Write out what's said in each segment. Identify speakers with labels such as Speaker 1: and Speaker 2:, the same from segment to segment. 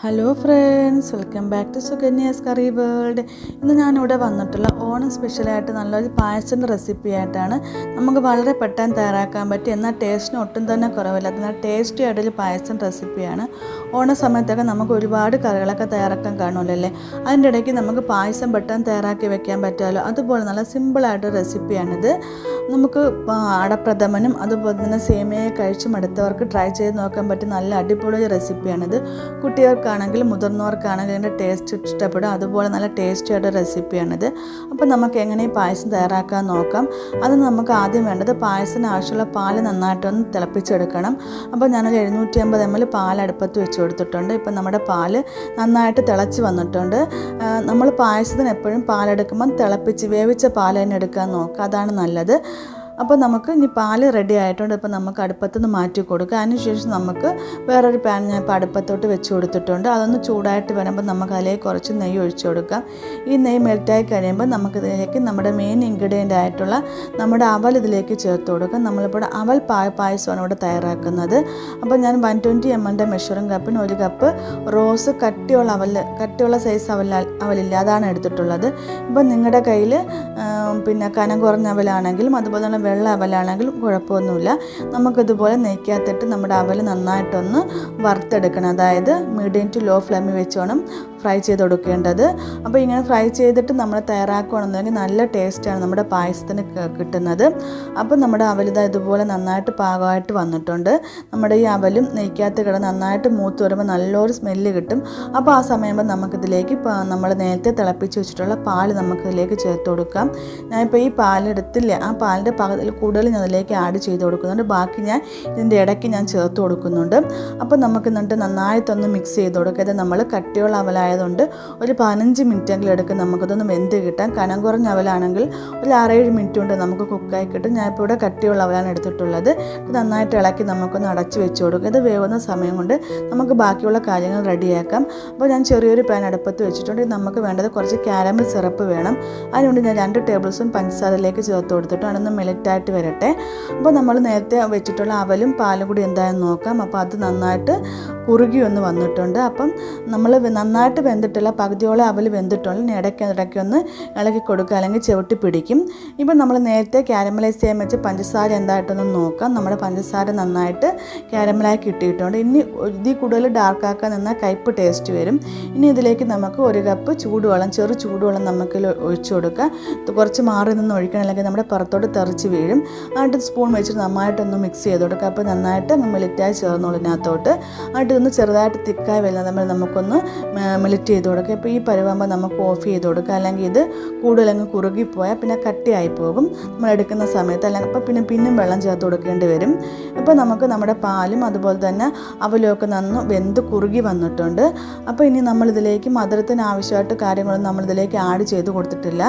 Speaker 1: Hello friends welcome back to Sukanya's curry world ഇന്ന് ഞാനിവിടെ വന്നിട്ടുള്ള ഓണം സ്പെഷ്യലായിട്ട് നല്ലൊരു പായസത്തിന്റെ റെസിപ്പി ആയിട്ടാണ് നമുക്ക് വളരെ പെട്ടെന്ന് തയ്യാറാക്കാൻ പറ്റും എന്നാൽ ടേസ്റ്റിന് ഒട്ടും തന്നെ കുറവില്ല. എന്നാൽ ടേസ്റ്റി ആയിട്ടൊരു പായസം റെസിപ്പിയാണ് ഓണ സമയത്തൊക്കെ നമുക്ക് ഒരുപാട് കറികളൊക്കെ തയ്യാറാക്കാൻ കാണുമല്ലോ അല്ലേ? അതിന്റെ ഇടയ്ക്ക് നമുക്ക് പായസം പെട്ടെന്ന് തയ്യാറാക്കി വെക്കാൻ പറ്റുമല്ലോ അതുപോലെ നല്ല സിമ്പിളായിട്ട് റെസിപ്പിയാണിത്. നമുക്ക് അടപ്രഥമനും അതുപോലെ തന്നെ സേമിയ കഴിച്ച് മടുത്തവർക്ക് ട്രൈ ചെയ്ത് നോക്കാൻ പറ്റിയ നല്ല അടിപൊളി റെസിപ്പിയാണിത്. കുട്ടികൾക്കാണെങ്കിലും മുതിർന്നവർക്കാണെങ്കിലും ഇതിന്റെ ടേസ്റ്റ് ഇഷ്ടപ്പെടും. അതുപോലെ നല്ല ടേസ്റ്റി ആയിട്ട് റെസിപ്പിയാണിത്. അപ്പോൾ നമുക്ക് എങ്ങനെ പായസം തയ്യാറാക്കാൻ നോക്കാം. അത് നമുക്ക് ആദ്യം വേണ്ടത് പായസത്തിന് ആവശ്യമുള്ള പാൽ നന്നായിട്ടൊന്ന് തിളപ്പിച്ചെടുക്കണം. അപ്പോൾ ഞാനൊരു എഴുന്നൂറ്റി അമ്പത് എം എൽ പാൽ അടുപ്പത്ത് വെച്ച്. കൊടുത്തിട്ടുണ്ട്. ഇപ്പം നമ്മുടെ പാൽ നന്നായിട്ട് തിളച്ച് വന്നിട്ടുണ്ട്. നമ്മൾ പായസത്തിന് എപ്പോഴും പാലെടുക്കുമ്പം തിളപ്പിച്ച് വേവിച്ച പാൽ തന്നെ എടുക്കാൻ നോക്കുക. അതാണ് നല്ലത്. അപ്പോൾ നമുക്ക് ഇനി പാൽ റെഡി ആയിട്ടുണ്ട്. ഇപ്പോൾ നമുക്ക് അടുപ്പത്തുനിന്ന് മാറ്റി കൊടുക്കുക. അതിനുശേഷം നമുക്ക് വേറൊരു പാൻ ഞാൻ ഇപ്പോൾ അടുപ്പത്തോട്ട് വെച്ച് കൊടുത്തിട്ടുണ്ട്. അതൊന്ന് ചൂടായിട്ട് വരുമ്പോൾ നമുക്ക് അതിലേക്ക് കുറച്ച് നെയ്യ് ഒഴിച്ചു കൊടുക്കാം. ഈ നെയ്യ് മെൽറ്റായി കഴിയുമ്പോൾ നമുക്ക് ഇതിലേക്ക് നമ്മുടെ മെയിൻ ഇൻഗ്രീഡിയന്റ് ആയിട്ടുള്ള നമ്മുടെ അവൽ ഇതിലേക്ക് ചേർത്ത് കൊടുക്കാം. നമ്മളിപ്പോൾ അവൽ പായ പായസമാണ് ഇവിടെ തയ്യാറാക്കുന്നത്. അപ്പോൾ ഞാൻ വൺ ട്വന്റി എം എല്ലിന്റെ മെഷറിംഗ് കപ്പിന് ഒരു കപ്പ് റോസ് കട്ടിയുള്ള അവൽ കട്ടിയുള്ള സൈസ് അവൽ അവലില്ല അതാണ് എടുത്തിട്ടുള്ളത്. ഇപ്പോൾ നിങ്ങളുടെ കയ്യിൽ പിന്നെ കനം കുറഞ്ഞ അവലാണെങ്കിലും അതുപോലെ തന്നെ വെള്ള അവലാണെങ്കിലും കുഴപ്പമൊന്നുമില്ല. നമുക്കിതുപോലെ നെയ്ക്കകത്തിട്ട് നമ്മുടെ അവൽ നന്നായിട്ടൊന്ന് വറുത്തെടുക്കണം. അതായത് മീഡിയം ടു ലോ ഫ്ലെയിമിൽ വെച്ച് വേണം ഫ്രൈ ചെയ്ത് കൊടുക്കേണ്ടത് അപ്പോൾ ഇങ്ങനെ ഫ്രൈ ചെയ്തിട്ട് നമ്മൾ തയ്യാറാക്കുകയാണെന്നുണ്ടെങ്കിൽ നല്ല ടേസ്റ്റാണ് നമ്മുടെ പായസത്തിന് കിട്ടുന്നത്. അപ്പോൾ നമ്മുടെ അവലിത ഇതുപോലെ നന്നായിട്ട് പാകമായിട്ട് വന്നിട്ടുണ്ട്. നമ്മുടെ ഈ അവലും നെയ്ക്കാത്ത കിടന്ന് നന്നായിട്ട് മൂത്ത് വരുമ്പോൾ നല്ലൊരു സ്മെല്ല് കിട്ടും. അപ്പോൾ ആ സമയമ്പോൾ നമുക്കിതിലേക്ക് നമ്മൾ നേരത്തെ തിളപ്പിച്ച് വെച്ചിട്ടുള്ള പാൽ നമുക്കിതിലേക്ക് ചേർത്ത് കൊടുക്കാം. ഞാനിപ്പോൾ ഈ പാലെടുത്തില്ല. ആ പാലിന്റെ പകുതി കൂടുതൽ ഞാൻ അതിലേക്ക് ആഡ് ചെയ്ത് കൊടുക്കുന്നുണ്ട്. ബാക്കി ഞാൻ ഇതിന്റെ ഇടയ്ക്ക് ഞാൻ ചേർത്ത് കൊടുക്കുന്നുണ്ട്. അപ്പോൾ നമുക്ക് എന്നിട്ട് നന്നായിട്ടൊന്ന് മിക്സ് ചെയ്ത് കൊടുക്കുക. ഇത് നമ്മൾ കട്ടിയുള്ള അവലായതുകൊണ്ട് ഒരു പതിനഞ്ച് മിനിറ്റെങ്കിലും എടുക്കും നമുക്കിതൊന്ന് വെന്ത് കിട്ടാൻ? കനം കുറഞ്ഞ അവലാണെങ്കിൽ ഒരു ആറേഴ് മിനിറ്റ് കൊണ്ട് നമുക്ക് കുക്കായി കിട്ടും. ഞാനിപ്പോൾ ഇവിടെ കട്ടിയുള്ള അവലാണ് എടുത്തിട്ടുള്ളത്. ഇത് നന്നായിട്ട് ഇളക്കി നമുക്കൊന്ന് അടച്ച് വെച്ച് കൊടുക്കുക ഇത് വേവുന്ന സമയം കൊണ്ട് നമുക്ക് ബാക്കിയുള്ള കാര്യങ്ങൾ റെഡിയാക്കാം. അപ്പോൾ ഞാൻ ചെറിയൊരു പാൻ അടുപ്പത്ത് വെച്ചിട്ടുണ്ട്. നമുക്ക് വേണ്ടത് കുറച്ച് കാരമൽ സിറപ്പ് വേണം. അതിനുവേണ്ടി ഞാൻ രണ്ട് ടേബിൾ സ്പൂൺ പഞ്ചസാരയിലേക്ക് ചേർത്ത് കൊടുത്തിട്ട് അതൊന്ന് മെലറ്റായിട്ട് വരട്ടെ. അപ്പോൾ നമ്മൾ നേരത്തെ വെച്ചിട്ടുള്ള അവലും പാലും കൂടി എന്തായാലും നോക്കാം. അപ്പോൾ അത് നന്നായിട്ട് കുറുകി ഒന്ന് വന്നിട്ടുണ്ട്. അപ്പം നമ്മൾ നന്നായിട്ട് വെന്തിട്ടില്ല പകുതിയോളം അവൽ വെന്തിട്ടുണ്ട്. ഇടയ്ക്ക് ഇടയ്ക്ക് ഒന്ന് ഇളക്കി കൊടുക്കുക. അല്ലെങ്കിൽ ചവിട്ടി പിടിക്കും. ഇപ്പം നമ്മൾ നേരത്തെ ക്യാരമലൈസ് ചെയ്യാൻ വെച്ച് പഞ്ചസാര എന്തായിട്ടൊന്ന് നോക്കാം. നമ്മുടെ പഞ്ചസാര നന്നായിട്ട് ക്യാരമലായി കിട്ടിയിട്ടുണ്ട്. ഇനി ഇതിൽ കൂടുതൽ ഡാർക്കാക്കാൻ നിന്നാൽ കയ്പ്പ് ടേസ്റ്റ് വരും. ഇനി ഇതിലേക്ക് നമുക്ക് ഒരു കപ്പ് ചൂടുവെള്ളം ചെറു ചൂടുവെള്ളം നമുക്ക് ഒഴിച്ചു കൊടുക്കുക. കുറച്ച് മാറി നിന്ന് ഒഴിക്കണം. അല്ലെങ്കിൽ നമ്മുടെ പുറത്തോട്ട് തെറിച്ച് വീഴും. എന്നിട്ട് സ്പൂൺ വെച്ചിട്ട് നന്നായിട്ടൊന്ന് മിക്സ് ചെയ്ത് കൊടുക്കുക. അപ്പോൾ നന്നായിട്ട് മിലിറ്റായി ചേർന്നോളിനകത്തോട്ട് എന്നിട്ട് ഒന്ന് ചെറുതായിട്ട് തിക്കായി വരുന്ന നമ്മൾ നമുക്കൊന്ന് മിലിറ്റ് ചെയ്ത് കൊടുക്കുക. ഇപ്പോൾ ഈ പരുവാകുമ്പോൾ നമുക്ക് ഓഫ് ചെയ്ത് കൊടുക്കുക. അല്ലെങ്കിൽ ഇത് കൂടുതലങ്ങ് കുറുകിപ്പോയാൽ പിന്നെ കട്ടിയായി പോകും. നമ്മൾ എടുക്കുന്ന സമയത്ത് അല്ലെങ്കിൽ അപ്പോൾ പിന്നെ പിന്നും വെള്ളം ചേർത്ത് കൊടുക്കേണ്ടി വരും. ഇപ്പോൾ നമുക്ക് നമ്മുടെ പാലും അതുപോലെ തന്നെ അവലൊക്കെ നന്ന് വെന്ത് കുറുകി വന്നിട്ടുണ്ട്. അപ്പോൾ ഇനി നമ്മളിതിലേക്ക് മധുരത്തിന് ആവശ്യമായിട്ട് കാര്യങ്ങളൊന്നും നമ്മളിതിലേക്ക് ആഡ് ചെയ്ത് കൊടുത്തിട്ടില്ല.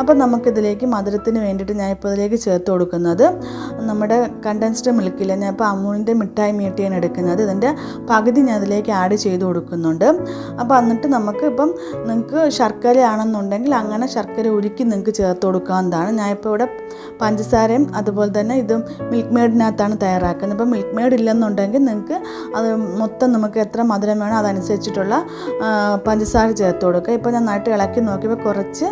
Speaker 1: അപ്പോൾ നമുക്കിതിലേക്ക് മധുരത്തിന് വേണ്ടിയിട്ട് ഞാൻ ഇപ്പോൾ ഇതിലേക്ക് ചേർത്ത് കൊടുക്കുന്നത് നമ്മുടെ കണ്ടൻസ്ഡ് മിൽക്കില്ല ഞാൻ ഇപ്പോൾ അമൂലിന്റെ മിഠായി മീട്ടിയാണ് എടുക്കുന്നത്. ഇതിന്റെ പകുതി ഞാൻ അതിലേക്ക് ആഡ് ചെയ്ത് കൊടുക്കുന്നുണ്ട്. അപ്പോൾ എന്നിട്ട് നമുക്ക് ഇപ്പം നിങ്ങൾക്ക് ശർക്കര ആണെന്നുണ്ടെങ്കിൽ അങ്ങനെ ശർക്കര ഉരുക്കി നിങ്ങൾക്ക് ചേർത്ത് കൊടുക്കാവുന്നതാണ്. ഞാനിപ്പോൾ ഇവിടെ പഞ്ചസാരയും അതുപോലെ തന്നെ ഇത് മിൽക്ക് മെയ്ഡിനകത്താണ് തയ്യാറാക്കുന്നത്. ഇപ്പോൾ മിൽക്ക് മെയ്ഡ് ഇല്ലെന്നുണ്ടെങ്കിൽ നിങ്ങൾക്ക് അത് മൊത്തം നമുക്ക് എത്ര മധുരം വേണോ അതനുസരിച്ചിട്ടുള്ള പഞ്ചസാര ചേർത്ത് കൊടുക്കുക. ഇപ്പോൾ ഞാൻ നന്നായിട്ട് ഇളക്കി നോക്കിയപ്പോൾ കുറച്ച്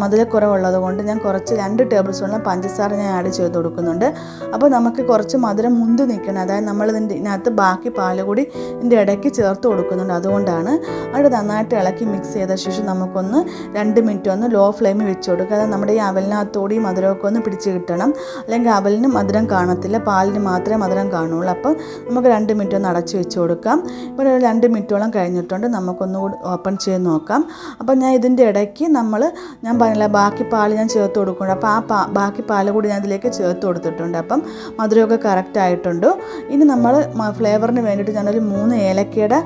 Speaker 1: മധുരക്കുറവുള്ളത് കൊണ്ട് ഞാൻ കുറച്ച് രണ്ട് ടേബിൾ സ്പൂണിൽ പഞ്ചസാര ഞാൻ ആഡ് ചെയ്ത് കൊടുക്കുന്നുണ്ട്. അപ്പോൾ നമുക്ക് കുറച്ച് മധുരം മുന്തി നിൽക്കണം. അതായത് നമ്മൾ ഇതിന്റെ ഇതിനകത്ത് ബാക്കി പാൽ കൂടി ഇതിന്റെ ഇടയ്ക്ക് ചേർത്ത് കൊടുക്കുന്നുണ്ട്. അതുകൊണ്ടാണ് അത് നന്നായിട്ട് ഇളക്കി മിക്സ് ചെയ്ത ശേഷം നമുക്കൊന്ന് രണ്ട് മിനിറ്റ് ഒന്ന് ലോ ഫ്ലെയിമിൽ വെച്ച് കൊടുക്കുക. നമ്മുടെ ഈ അവലിനകത്തോടെയും മധുരമൊക്കെ ഒന്ന് പിടിച്ച് കിട്ടണം. അല്ലെങ്കിൽ അവലിന് മധുരം കാണത്തില്ല. പാലിന് മാത്രമേ മധുരം കാണുള്ളൂ. അപ്പോൾ നമുക്ക് രണ്ട് മിനിറ്റ് ഒന്ന് അടച്ച് വെച്ച് കൊടുക്കാം. ഇപ്പോൾ ഒരു രണ്ട് മിനിറ്റോളം കഴിഞ്ഞിട്ടുണ്ട്. നമുക്കൊന്നുകൂടി ഓപ്പൺ ചെയ്ത് നോക്കാം. അപ്പോൾ ഞാൻ ഇതിന്റെ ഇടയ്ക്ക് നമ്മൾ ഞാൻ പറഞ്ഞില്ല ബാക്കി പാൽ ഞാൻ ചേർത്ത് കൊടുക്കുന്നുണ്ട്. അപ്പോൾ ആ പാ ബാക്കി പാൽ കൂടി ഞാൻ ഇതിലേക്ക് ചേർത്ത് കൊടുത്തിട്ടുണ്ട്. അപ്പം മധുരമൊക്കെ കറക്റ്റ് ആയിട്ടുണ്ട്. ഇനി നമ്മൾ ഫ്ലേവറിന് വേണ്ടിയിട്ട് ഞാനൊരു മൂന്ന് ഏലക്കയുടെ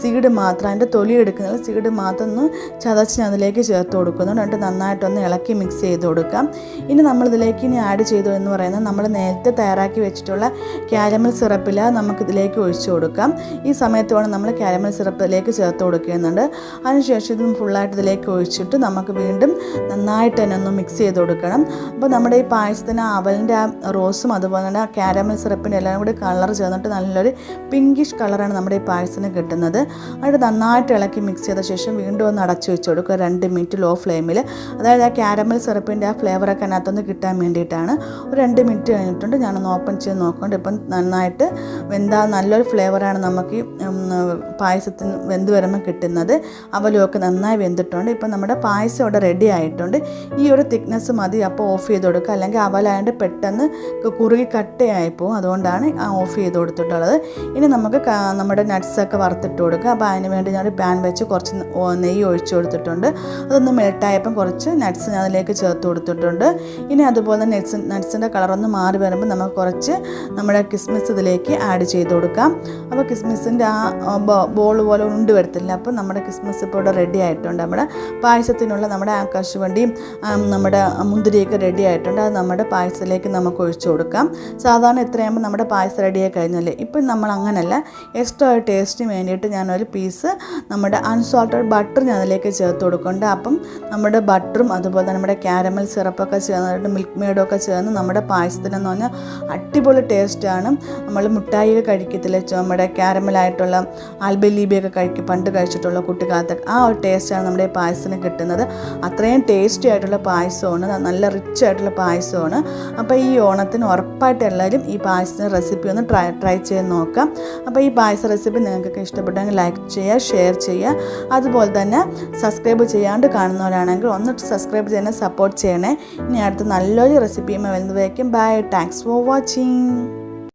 Speaker 1: സീഡ് മാത്രം അതിന്റെ തൊലി എടുക്കുന്നത് സീഡ് മാത്രം ഒന്ന് ചതച്ച് ഞാൻ അതിലേക്ക് ചേർത്ത് കൊടുക്കുന്നു എന്നിട്ട് നന്നായിട്ടൊന്ന് ഇളക്കി മിക്സ് ചെയ്ത് കൊടുക്കാം. ഇനി നമ്മളിതിലേക്ക് ഇനി ആഡ് ചെയ്തു എന്ന് പറയുന്നത് നമ്മൾ നേരത്തെ തയ്യാറാക്കി വെച്ചിട്ടുള്ള ക്യാരമൽ സിറപ്പിൽ നമുക്കിതിലേക്ക് ഒഴിച്ചു കൊടുക്കാം. ഈ സമയത്ത് വേണം നമ്മൾ ക്യാരമൽ സിറപ്പിലേക്ക് ചേർത്ത് കൊടുക്കുന്നുണ്ട്. അതിനുശേഷം ഇതും ഫുള്ളായിട്ട് ഇതിലേക്ക് ഒഴിച്ചിട്ട് നമുക്ക് വീണ്ടും നന്നായിട്ട് തന്നെ ഒന്ന് മിക്സ് ചെയ്ത് കൊടുക്കണം. അപ്പോൾ നമ്മുടെ ഈ പായസത്തിന് അവലിന്റെ ആ റോസും അതുപോലെ തന്നെ ക്യാരമൽ സിറപ്പിന്റെ എല്ലാം കൂടി കളർ ചേർന്നിട്ട് നല്ലൊരു പിങ്കിഷ് ഗ്രീനിഷ് കളറാണ് നമ്മുടെ ഈ പായസത്തിന് കിട്ടുന്നത്. അത് നന്നായിട്ട് ഇളക്കി മിക്സ് ചെയ്ത ശേഷം വീണ്ടും ഒന്ന് അടച്ചു വെച്ച് കൊടുക്കുക രണ്ട് മിനിറ്റ് ലോ. ഫ്ലെയിമിൽ അതായത് ആ ക്യാരമൽ സിറപ്പിന്റെ ആ ഫ്ലേവറൊക്കെ അതിനകത്തൊന്ന് കിട്ടാൻ വേണ്ടിയിട്ടാണ്. ഒരു രണ്ട് മിനിറ്റ് കഴിഞ്ഞിട്ടുണ്ട്. ഞാനൊന്ന് ഓപ്പൺ ചെയ്ത് നോക്കുന്നുണ്ട് ഇപ്പം നന്നായിട്ട് വെന്താ നല്ലൊരു ഫ്ലേവറാണ് നമുക്ക് ഈ പായസത്തിന് വെന്ത് വരുമ്പോൾ കിട്ടുന്നത്. അവലുമൊക്കെ നന്നായി വെന്തിട്ടുണ്ട്. ഇപ്പം നമ്മുടെ പായസം ഇവിടെ റെഡി ആയിട്ടുണ്ട്. ഈ ഒരു തിക്നെസ് മതി. അപ്പോൾ ഓഫ് ചെയ്ത് കൊടുക്കുക. അല്ലെങ്കിൽ അവലായതുകൊണ്ട് പെട്ടെന്ന് കുറുകി കട്ടയായി പോകും അതുകൊണ്ടാണ് ഓഫ് ചെയ്ത് കൊടുത്തിട്ടുള്ളത്. ഇനി നമുക്ക് നമ്മുടെ നട്ട്സൊക്കെ വറുത്തിട്ട് കൊടുക്കുക. അപ്പോൾ അതിന് വേണ്ടി ഞാൻ പാൻ വെച്ച് കുറച്ച് നെയ്യ് ഒഴിച്ച് കൊടുത്തിട്ടുണ്ട്. അതൊന്ന് മെൽട്ടായപ്പം കുറച്ച് നട്ട്സ് ഞാൻ അതിലേക്ക് ചേർത്ത് കൊടുത്തിട്ടുണ്ട്. ഇനി അതുപോലെ നട്ട്സ് നട്ട്സിന്റെ കളറൊന്ന് മാറി വരുമ്പോൾ നമുക്ക് കുറച്ച് നമ്മുടെ കിസ്മിസ് ഇതിലേക്ക് ആഡ് ചെയ്ത് കൊടുക്കാം. അപ്പോൾ കിസ്മിസിന്റെ ആ ബോൾ പോലെ ഉണ്ട് വരത്തില്ല. അപ്പോൾ നമ്മുടെ ക്രിസ്മസ് ഇപ്പോൾ ഇവിടെ റെഡി ആയിട്ടുണ്ട്. നമ്മുടെ പായസത്തിനുള്ള നമ്മുടെ ആകാശ് വണ്ടിയും നമ്മുടെ മുന്തിരിയൊക്കെ റെഡി ആയിട്ടുണ്ട്. അത് നമ്മുടെ പായസത്തിലേക്ക് നമുക്ക് ഒഴിച്ചു കൊടുക്കാം. സാധാരണ എത്രയാകുമ്പോൾ നമ്മുടെ പായസം റെഡിയായി കഴിഞ്ഞല്ലേ? ഇപ്പം നമ്മൾ അങ്ങനല്ല. എക്സ്ട്രാ ഒരു ടേസ്റ്റിന് വേണ്ടിയിട്ട് ഞാനൊരു പീസ് നമ്മുടെ അൺസോൾട്ടഡ് ബട്ടർ ഞാൻ അതിലേക്ക് ചേർത്ത് കൊടുക്കുന്നുണ്ട്. അപ്പം നമ്മുടെ ബട്ടറും അതുപോലെ തന്നെ നമ്മുടെ ക്യാരമൽ സിറപ്പൊക്കെ ചേർന്നിട്ട് മിൽക്ക് മെയ്ഡൊക്കെ ചേർന്ന് നമ്മുടെ പായസത്തിനെന്ന് പറഞ്ഞാൽ അടിപൊളി ടേസ്റ്റാണ് നമ്മൾ മിഠായിയൊക്കെ കഴിക്കത്തില്ല? നമ്മുടെ ക്യാരമലായിട്ടുള്ള ആൽബലീബിയൊക്കെ കഴിക്കും പണ്ട് കഴിച്ചിട്ടുള്ള കുട്ടിക്കാലത്ത് ആ ഒരു ടേസ്റ്റാണ് നമ്മുടെ ഈ പായസത്തിന് കിട്ടുന്നത്. അത്രയും ടേസ്റ്റി ആയിട്ടുള്ള പായസമാണ് നല്ല റിച്ച് ആയിട്ടുള്ള പായസമാണ്. അപ്പോൾ ഈ ഓണത്തിന് ഉറപ്പായിട്ട് എല്ലാവരും ഈ പായസത്തിന്റെ റെസിപ്പി ഒന്ന് ട്രൈ ട്രൈ ചെയ്ത് നോക്കാം. അപ്പോൾ ഈ പായസ റെസിപ്പി നിങ്ങൾക്കൊക്കെ ഇഷ്ടപ്പെട്ടെങ്കിൽ ലൈക്ക് ചെയ്യുക ഷെയർ ചെയ്യുക. അതുപോലെ തന്നെ സബ്സ്ക്രൈബ് ചെയ്യാണ്ട് കാണുന്നവരാണെങ്കിൽ ഒന്ന് സബ്സ്ക്രൈബ് ചെയ്യുന്ന സപ്പോർട്ട് ചെയ്യണേ. ഇനി അടുത്ത നല്ലൊരു റെസിപ്പിയുമായി വരുന്നതായിരിക്കും ബൈ താങ്ക്സ് ഫോർ വാച്ചിങ്